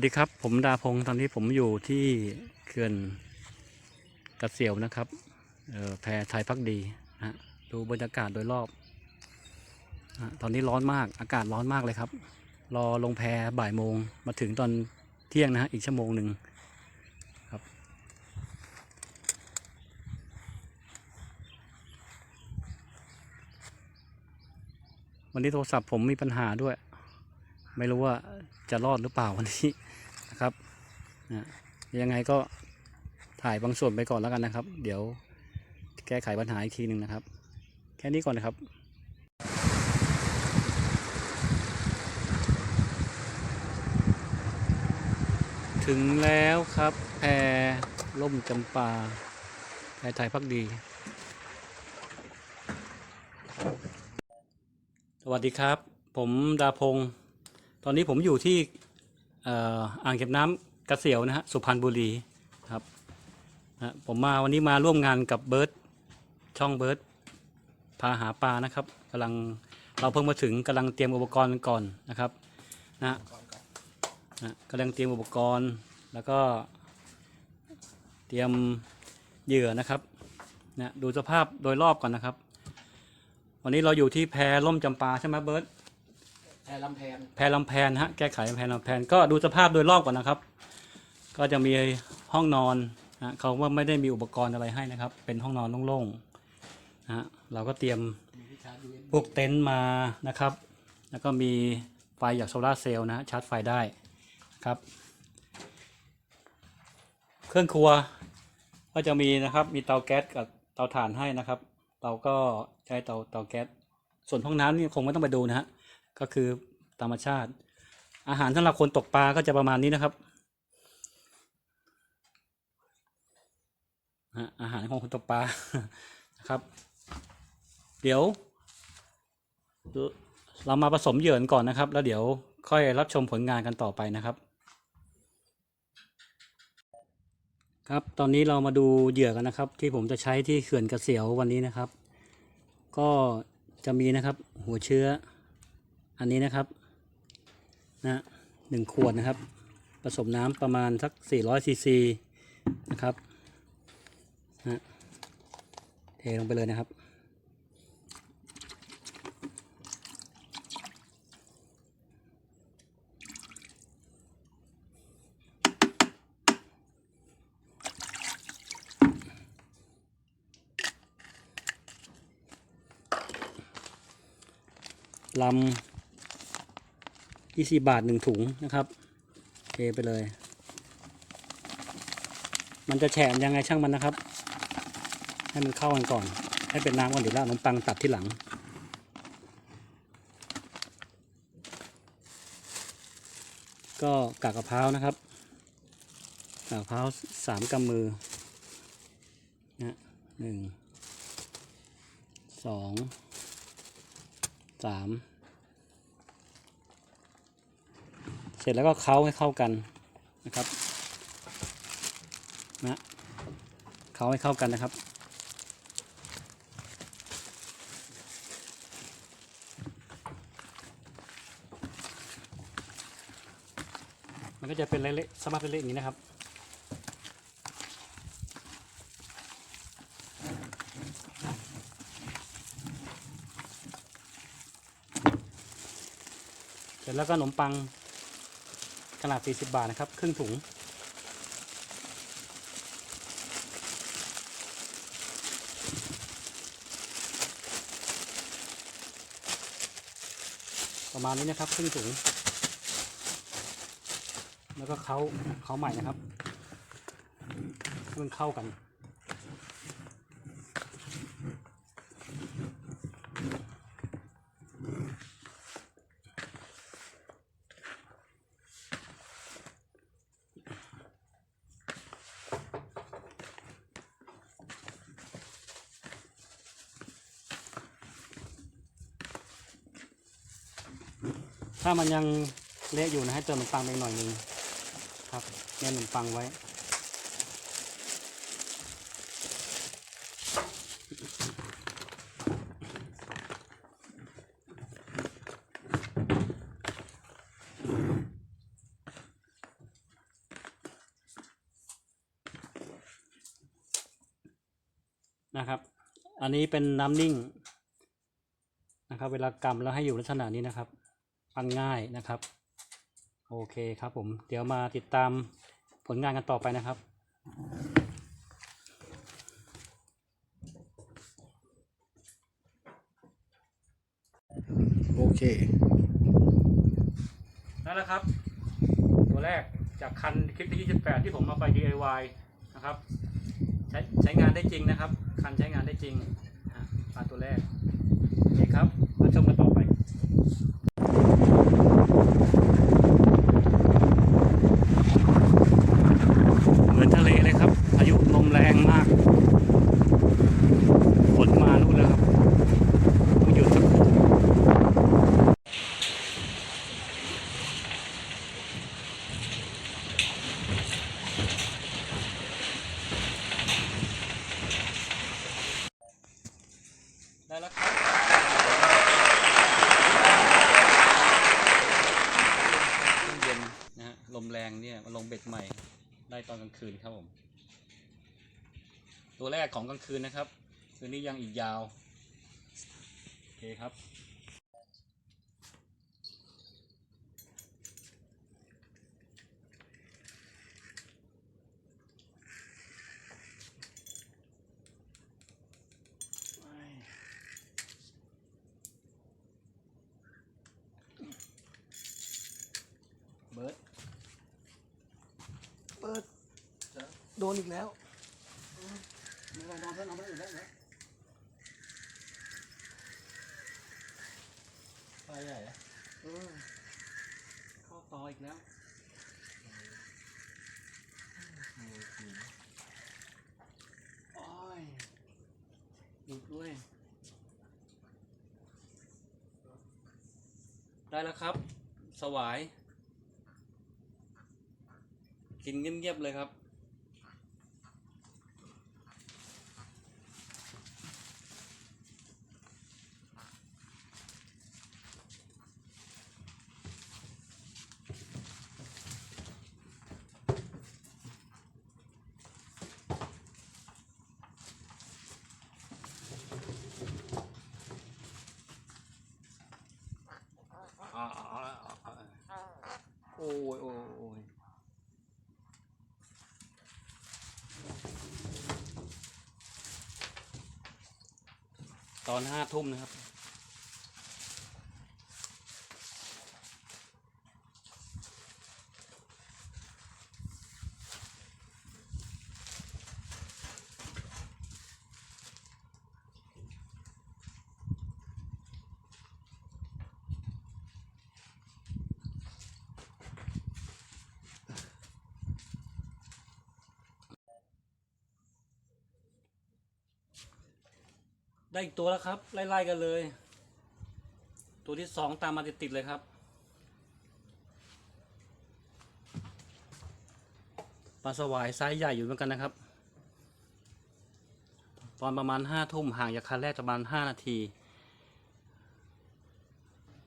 วัสดีครับ ผมดาพงศ์ตอนนี้ผมอยู่ที่เขื่อนกระเสียวนะครับแพไทยพักดีนะฮะดูบรรยากาศโดยรอบนะตอนนี้ร้อนมากอากาศร้อนมากเลยครับ รอลงแพบ่ายโมงมาถึงตอนเที่ยงนะฮะอีกชั่วโมงหนึ่งครับวันนี้โทรศัพท์ผมมีปัญหาด้วย ไม่รู้ว่าจะรอดหรือเปล่าวันนี้นะครับยังไงก็ถ่ายบางส่วนไปก่อนแล้วกันนะครับ เดี๋ยวแก้ไขปัญหาอีกทีหนึ่งนะครับ แค่นี้ก่อนนะครับถึงแล้วครับแพล่มจำปาแพรไทยพักดี สวัสดีครับ ผมดาพงศ์ ตอนนี้ผมอยู่ที่อ่ออ่างเก็บน้ำกระเสียวนะฮะสุพรรณบุรีครับนะผมมาวันนี้มาร่วมงานกับเบิร์ตช่องเบิร์ตพาหาปลานะครับกำลังเราเพิ่งมาถึงกำลังเตรียมอุปกรณ์ก่อนนะครับนะนะกำลังเตรียมอุปกรณ์แล้วก็เตรียมเหยื่อนะครับนะดูสภาพโดยรอบก่อนนะครับ วันนี้เราอยู่ที่แพร่ล่มจำปาใช่ไหมเบิร์ต พรลำแพนแพรลำแพนฮะแก้ไขแพรลำแพนก็ดูสภาพโดยรอบก่อนนะครับ ก็จะมีห้องนอนนะเขาว่าไม่ได้มีอุปกรณ์อะไรให้นะครับ เป็นห้องนอนโล่งๆนะฮะเราก็เตรียมพวกเต็นท์มานะครับ แล้วก็มีไฟจากโซลาเซลล์นะฮะชาร์จไฟได้ครับ เครื่องครัวก็จะมีนะครับมีเตาแก๊สกับเตาถ่านให้นะครับ เราก็ใช้เตาเตาแก๊สส่วนห้องน้ำนี่คงไม่ต้องไปดูนะฮะ ก็คือธรรมชาติ อาหารสำหรับคนตกปลาก็จะประมาณนี้นะครับอะอาหารของคนตกปลานะครับ เดี๋ยว เรามาผสมเหยื่อกันก่อนนะครับ แล้วเดี๋ยวค่อยรับชมผลงานกันต่อไปนะครับ ครับตอนนี้เรามาดูเหยื่อกันนะครับ ที่ผมจะใช้ที่เขื่อนกระเสียววันนี้นะครับ ก็จะมีนะครับหัวเชื้อ อันนี้นะครับนะหนึ่งขวดนะครับ ผสมน้ำประมาณสัก 400ซีซีนะครับนะเทลงไปเลยนะครับ ลำ ยี่สิบาทหนึ่งถุงนะครับเทไปเลย มันจะแฉะยังไงช่างมันนะครับ ให้มันเข้ากันก่อน ให้เป็นน้ำก่อนเดี๋ยวเราขนมปังตัดที่หลัง ก็กากกะเพรานะครับกากกะเพราสามกำมือนะหนึ่งสองสามเส ร็จแล้วก็เค้าให้เข้ากันนะครับนะเค้าให้เข้ากันนะครับ มันก็จะเป็นเละๆสภาพเละๆอย่างนี้นะครับเสร็จแล้วก็ขนมปัง ขนาด 40 บาทนะครับ ครึ่งถุง ประมาณนี้นะครับ ครึ่งถุง แล้วก็เขาเขาใหม่นะครับให้มันเข้ากันามันยังเละอยู่นะให้เติมขนมปังไปหน่อยนึงครับเน้นขนมปังไว้ นะครับ อันนี้เป็นน้ำนิ่งนะครับ เวลากรรมแล้วให้อยู่ลักษณะนี้นะครับ ปั้นง่ายนะครับ โอเคครับผมเดี๋ยวมาติดตามผลงานกันต่อไปนะครับโอเคนั่นแหละครับ ตัวแรกจากคันคลิปที่28 ที่ผมมาไป DIY นะครับ ใช้ใช้งานได้จริงนะครับ คันใช้งานได้จริงนะฮะปลาตัวแรกโอเคครับมาชมกันต่อไป เหมือนทะเลเลยครับพายุลมแรงมากฝนมานู่นแล้วครับต้องหยุดสักครู่ ได้แล้วครับช่วงเย็นนะฮะ ลมแรงเนี่ยมาลงเบ็ดใหม่ ได้ ตอนกลางคืนครับผม ตัวแรกของกลางคืนนะครับ คืนนี้ยังอีกยาว โอเคครับ เบิร์ด เปิด โดนอีกแล้วไม่ได้นอนเพื่อนนอนเพื่อนอื่นได้ไหมไปใหญ่อะเข้าต่ออีกแล้วโอ้ยหยุดด้วย ได้แล้วครับ สวาย กินเงียบๆเลยครับ อ่าโอ้ยโอ้ยโอ้ย ตอนห้าทุ่มนะครับ ได้อีกตัวแล้วครับ ไล่ๆกันเลย ตัวที่สองตามมาติดๆเลยครับปลาสวายไซส์ใหญ่อยู่เหมือนกันนะครับ ตอนประมาณห้าทุ่มห่างจากคันแรกประมาณห้านาที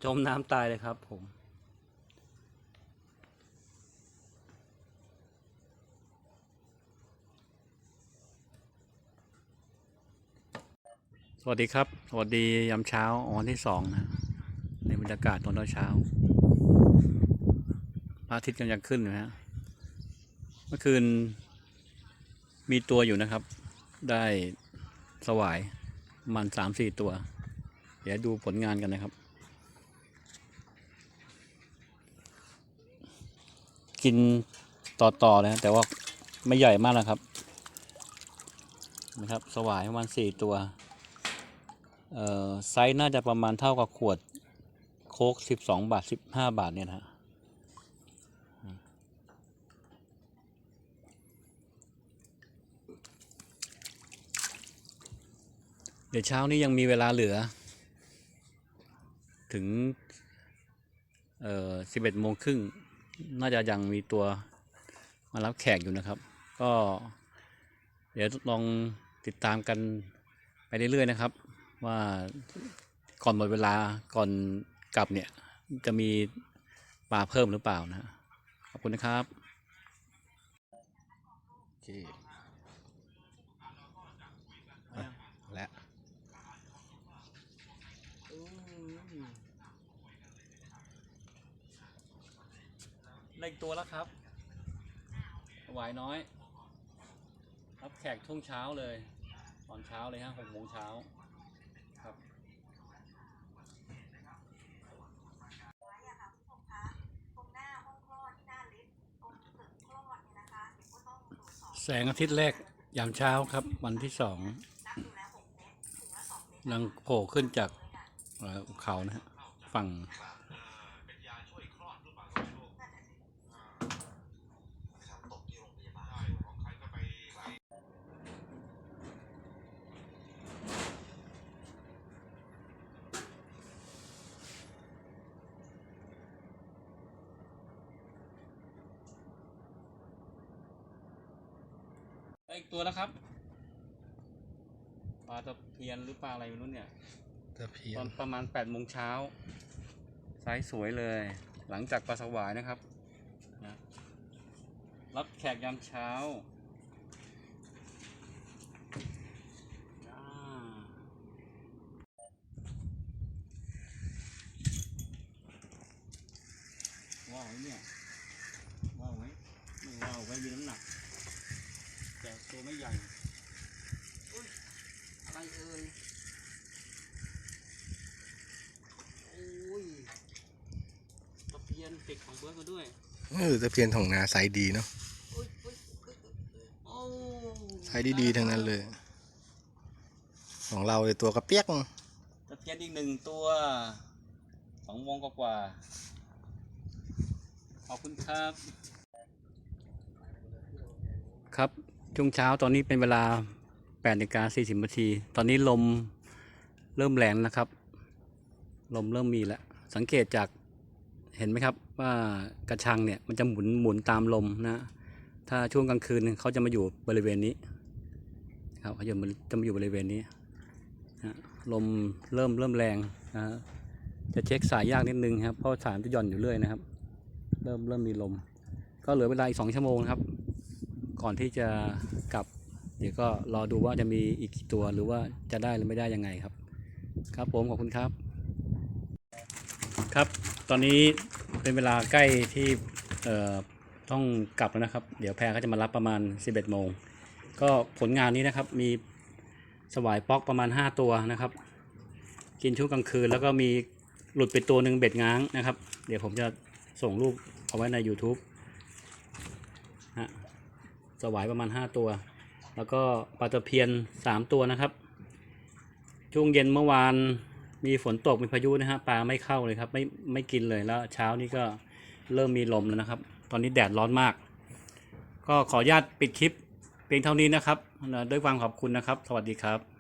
จมน้ำตายเลยครับผม สวัสดีครับ สวัสดียามเช้าวันที่สองนะ ในบรรยากาศตอนเช้าพระอาทิตย์กำลังขึ้นนะฮะ เมื่อคืนมีตัวอยู่นะครับ ได้สวายมันสามสี่ตัว เดี๋ยวดูผลงานกันนะครับ กินต่อๆนะแต่ว่าไม่ใหญ่มากนะครับ นะครับ สวายประมาณสี่ตัว ไซส์น่าจะประมาณเท่ากับขวดโค้กสิบสองบาทสิบห้าบาทเนี่ยนะฮะเดี๋ยวเช้านี้ยังมีเวลาเหลือ ถึงเอ่อสิบเอ็ดโมงครึ่งน่าจะยังมีตัวมารับแขกอยู่นะครับ ก็เดี๋ยวลองติดตามกันไปเรื่อยๆนะครับ ว่าก่อนหมดเวลาก่อนกลับเนี่ย จะมีปลาเพิ่มหรือเปล่านะ ขอบคุณนะครับโอเคและในตัวแล้วครับหวายน้อย รับแขกช่วงเช้าเลย ตอนเช้าเลยฮะหกโมงเช้า แสงอาทิตย์แรกยามเช้าครับ วันที่สองนับดูแล้วหกเมตรถึงละสองเมตรกำลังโผล่ขึ้นจากภูเขานะฮะฝั่ง ได้อีกตัวแล้วครับ ปลาตะเพียนหรือปลาอะไรไม่รู้เนี่ย ตะเพียตอนนประมาณ8ปดโมงเช้าไซส์สวยเลย หลังจากปลาสวายนะครับนะรับแขกยามเช้าอ่าว้าวเนี่ยว้าวไหมไม่ว้าวไม่มีน้ำหนัก แต่ตัวไม่ใหญ่อุ๊ยอะไรเอ่ยโอ้ยตะเพียนติดของเบิร์ดมาด้วยเออตะเพียนของนาไซส์ดีเนาะโอ้ยโอ้ยโอ้ยโอ้ไซส์ดีๆทั้งนั้นเลย ของเราเลยตัวกระเปียกตะเพียนอีกหนึ่งตัวสองโมงกว่าๆขอบคุณครับ ครับ ช่วงเช้าตอนนี้เป็นเวลา8นาฬิกา40นาที ตอนนี้ลมเริ่มแรงแล้วนะครับ ลมเริ่มมีแล้ว สังเกตจากเห็นไหมครับว่ากระชังเนี่ยมันจะหมุนหมุนตามลมนะ ถ้าช่วงกลางคืนเขาจะมาอยู่บริเวณนี้ครับเขาจะมาจะมาอยู่บริเวณนี้นะลมเริ่มเริ่มแรงนะจะเช็คสายยากนิดนึงครับเพราะสายจะหย่อนอยู่เรื่อยนะครับ เริ่มเริ่มมีลม ก็เหลือเวลาอีกสองชั่วโมงครับ ก่อนที่จะกลับ เดี๋ยวก็รอดูว่าจะมีอีกกี่ตัวหรือว่าจะได้หรือไม่ได้ยังไงครับ ครับผมขอบคุณครับ ครับ ตอนนี้เป็นเวลาใกล้ที่เอ่อต้องกลับแล้วนะครับ เดี๋ยวแพรเขาจะมารับประมาณ 11โมงก็ผลงานนี้นะครับมีสวายป๊อกประมาณ 5 ตัวนะครับ กินช่วงกลางคืนแล้วก็มีหลุดไปตัวหนึ่งเบ็ดง้างนะครับ เดี๋ยวผมจะส่งรูปเอาไว้ใน YouTube สวายประมาณ 5 ตัว แล้วก็ปลาตะเพียน 3 ตัวนะครับ ช่วงเย็นเมื่อวานมีฝนตกมีพายุนะฮะปลาไม่เข้าเลยครับ ไม่ไม่กินเลยแล้วเช้านี้ก็เริ่มมีลมแล้วนะครับ ตอนนี้แดดร้อนมาก ก็ขออนุญาตปิดคลิปเพียงเท่านี้นะครับ ด้วยความขอบคุณนะครับ สวัสดีครับ